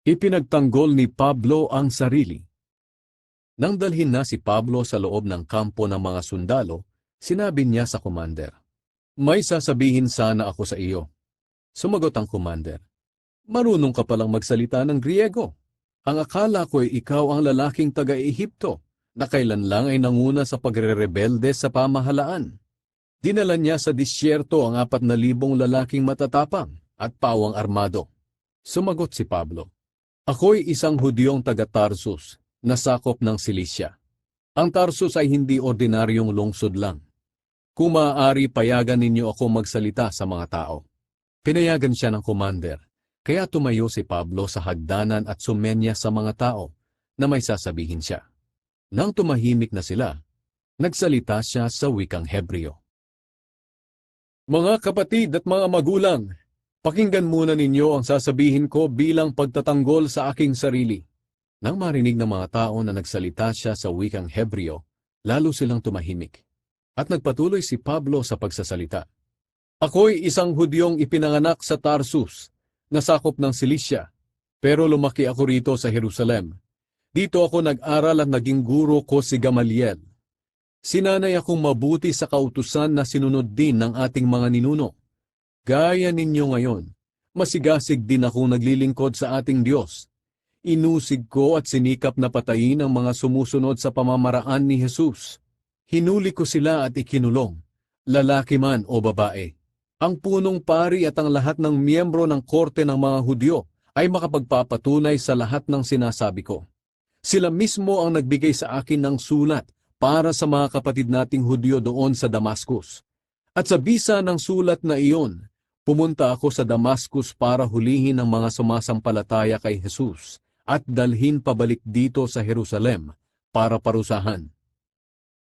Ipinagtanggol ni Pablo ang sarili. Nang dalhin na si Pablo sa loob ng kampo ng mga sundalo, sinabi niya sa commander, May sasabihin sana ako sa iyo. Sumagot ang commander, Marunong ka palang magsalita ng Griego. Ang akala ko ay ikaw ang lalaking taga-Ehipto na kailan lang ay nanguna sa pagre-rebelde sa pamahalaan. Dinala niya sa disyerto ang apat na libong lalaking matatapang at pawang armado. Sumagot si Pablo, Ako'y isang Hudyong taga-Tarsus na sakop ng Silisya. Ang Tarsus ay hindi ordinaryong lungsod lang. Kung maaari payagan ninyo ako magsalita sa mga tao. Pinayagan siya ng commander, kaya tumayo si Pablo sa hagdanan at sumenya sa mga tao na may sasabihin siya. Nang tumahimik na sila, nagsalita siya sa wikang Hebreo. Mga kapatid at mga magulang, pakinggan muna ninyo ang sasabihin ko bilang pagtatanggol sa aking sarili. Nang marinig ng mga tao na nagsalita siya sa wikang Hebreo, lalo silang tumahimik. At nagpatuloy si Pablo sa pagsasalita. Ako'y isang Hudyong ipinanganak sa Tarsus, nasakop ng Silisya, pero lumaki ako rito sa Jerusalem. Dito ako nag-aral at naging guro ko si Gamaliel. Sinanay akong mabuti sa kautusan na sinunod din ng ating mga ninuno. Gaya ninyo ngayon, masigasig din akong naglilingkod sa ating Diyos. Inusig ko at sinikap na patayin ang mga sumusunod sa pamamaraan ni Jesus. Hinuli ko sila at ikinulong, lalaki man o babae. Ang punong pari at ang lahat ng miyembro ng korte ng mga Hudyo ay makapagpapatunay sa lahat ng sinasabi ko. Sila mismo ang nagbigay sa akin ng sulat para sa mga kapatid nating Hudyo doon sa Damascus. At sa bisa ng sulat na iyon, pumunta ako sa Damascus para hulihin ang mga sumasampalataya kay Jesus at dalhin pabalik dito sa Jerusalem para parusahan.